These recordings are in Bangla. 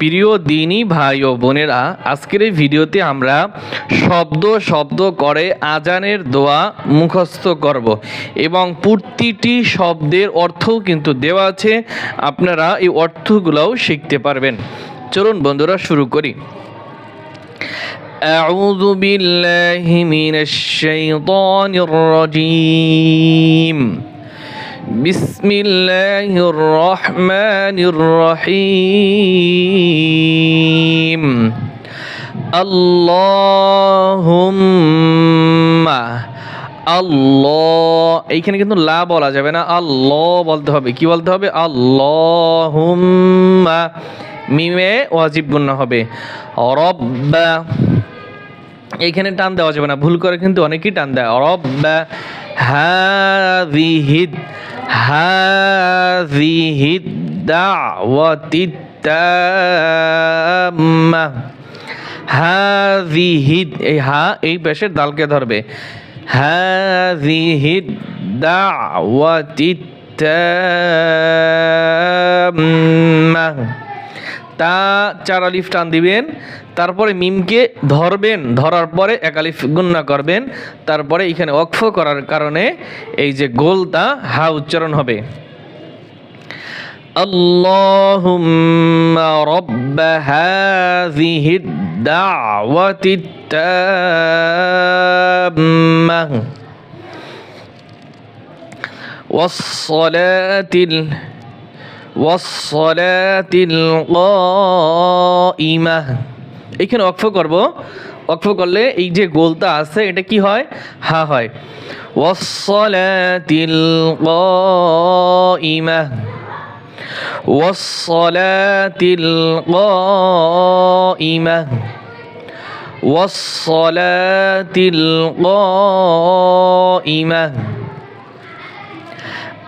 প্রিয় দিনী ভাই ও বোনেরা আজকের এই ভিডিওতে আমরা শব্দ শব্দ করে আজানের দোয়া মুখস্থ করব এবং প্রতিটি শব্দের অর্থও কিন্তু দেওয়া আছে আপনারা এই অর্থগুলোও শিখতে পারবেন চলুন বন্ধুরা শুরু করি أعوذ بالله من الشيطان الرجيم بسم الله الرحمن الرحيم اللهم আল্লাহ এইখানে কিন্তু লা বলা যাবে না আল্লাহ বলতে হবে কি বলতে হবে আল্লাহুম্মা মিমে ওয়াজিব গুণ হবে রব্বা এইখানে টান দেওয়া যাবে না ভুল করে কিন্তু অনেকেই টান দেয় রব্বা হাযিহিদ হাযিহিদ الدعوة التامة هذه এই হা এই পেশের দালকে ধরবে هذه الدعوة তাম্মা তা চার আলিফ টান দিবেন তারপরে মিমকে ধরবেন ধরার পরে এক আলিফ গুন্না করবেন তারপরে এখানে অক্ষ করার কারণে এই যে গোলটা হা উচ্চারণ হবে اللهم رب هذه الدعوة التامة والصلاة ال- والصلاة القائمة এখানে অক্ষ করব অক্ষ করলে এই যে গোলটা আছে এটা কি হয় হা হয় والصلاة القائمة والصلاة القائمة والصلاة القائمة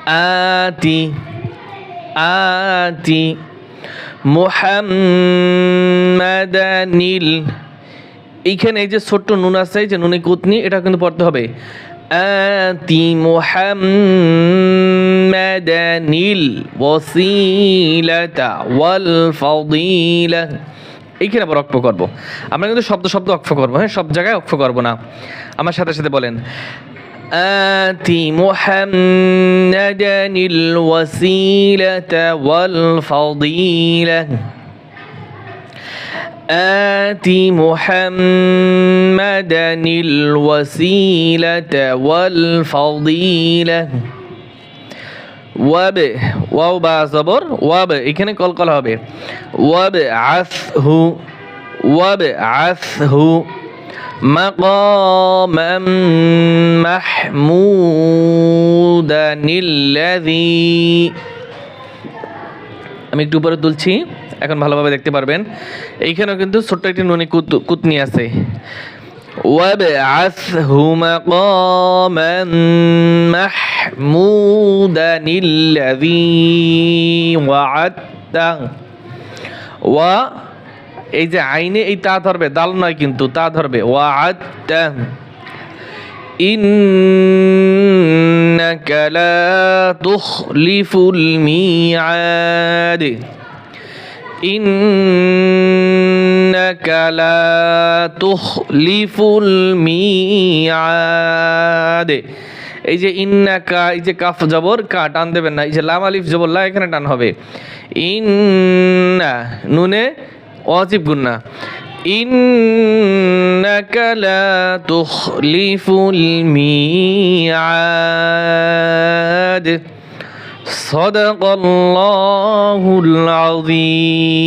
آتي آت মুহাম্মাদা নীল এইখানে এই যে ছোট্ট নুন আছে যে নুনে কুতনি এটা কিন্তু পড়তে হবে। আতি মুহাম্মাদা নীল ওয়াসিলাতা ওয়াল ফাদিলা এইখানে আবার অক্ষ করব। আমরা কিন্তু শব্দ শব্দ অক্ষ করব হ্যাঁ? সব জায়গায় অক্ষ করব না। আমার সাথে সাথে বলেন آت محمدا الوسيلة والفضيلة آت محمدا الوسيلة والفضيلة ওয়াবে ওয়াও বা জবর ওয়াবে এখানে কলকল হবে ওয়াবে আফহু ওয়াবে আফহু مقاما محمودا الذي আমি একটু উপরে তুলছি এখন ভালোভাবে দেখতে পারবেন এইখানেও কিন্তু ছোট্ট একটি নুনি কুত কুতনি আছে وابعثه مقاما محمودا الذي وعدته و এই যে আইনে এই তা ধরবে দাল নয় কিন্তু তা ধরবে ওয়াআদতা إنك لا تخلف الميعاد إنك لا تخلف الميعاد এই যে ইন্নাকা এই যে কাফ জবর কা টান দেবেন না এই যে লাম আলিফ জবর লা এখানে টান হবে ইন্না নুনে ওয়াজিব গুন্না إنك لا تخلف الميعاد صدق الله العظيم